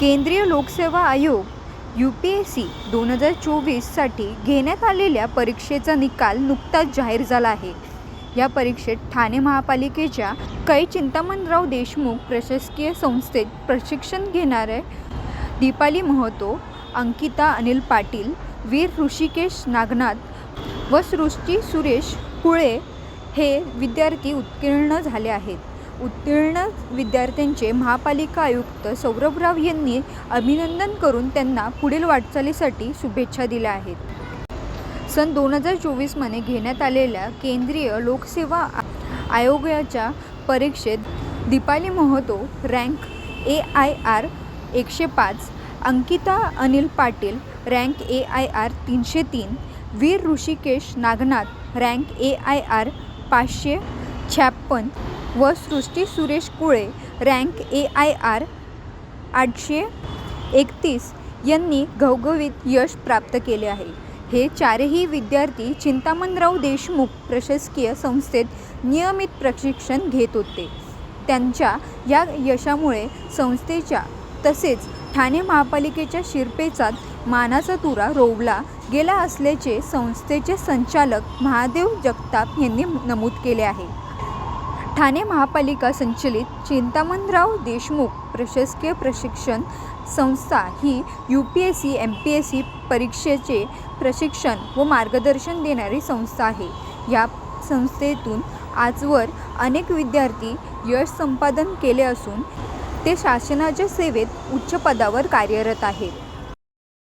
केंद्रीय लोकसेवा आयोग यू पी एस सी दोन हजार चोवीससाठी घेण्यात आलेल्या परीक्षेचा निकाल नुकताच जाहीर झाला आहे. या परीक्षेत ठाणे महापालिकेच्या कै. चिंतामणराव देशमुख प्रशासकीय संस्थेत प्रशिक्षण घेणारे दीपाली महतो अंकिता अनिल पाटील वीर ऋषिकेश नागनाथ व सृष्टी सुरेश कुळे हे विद्यार्थी उत्तीर्ण झाले आहेत. उत्तीर्ण विद्यार्थ्यांचे महापालिका आयुक्त सौरभराव यांनी अभिनंदन करून त्यांना पुढील वाटचालीसाठी शुभेच्छा दिल्या आहेत. सन दोन हजार चोवीसमध्ये घेण्यात आलेल्या केंद्रीय लोकसेवा आयोगाच्या परीक्षेत Deepali Mahato rank A I R एकशे पाच Ankita Anil Patil rank A I R तीनशे तीन Veer Rishikesh Nagnath rank A I R पाचशे छप्पन व Srushti Suresh Kule rank A I R आठशे एकतीस यांनी घवघवीत यश प्राप्त केले आहे. हे चारही विद्यार्थी चिंतामणराव देशमुख प्रशासकीय संस्थेत नियमित प्रशिक्षण घेत होते. त्यांच्या या यशामुळे संस्थेच्या तसेच ठाणे महापालिकेच्या शिरपेचात मानाचा तुरा रोवला गेला असल्याचे संस्थेचे संचालक महादेव जगताप यांनी नमूद केले आहे. ठाणे महापालिका संचलित चिंतामणराव देशमुख प्रशासकीय प्रशिक्षण संस्था ही U P S C M P S C परीक्षेचे प्रशिक्षण व मार्गदर्शन देणारी संस्था आहे. या संस्थेतून आजवर अनेक विद्यार्थी यश संपादन केले असून ते शासनाच्या सेवेत उच्च पदावर कार्यरत आहेत.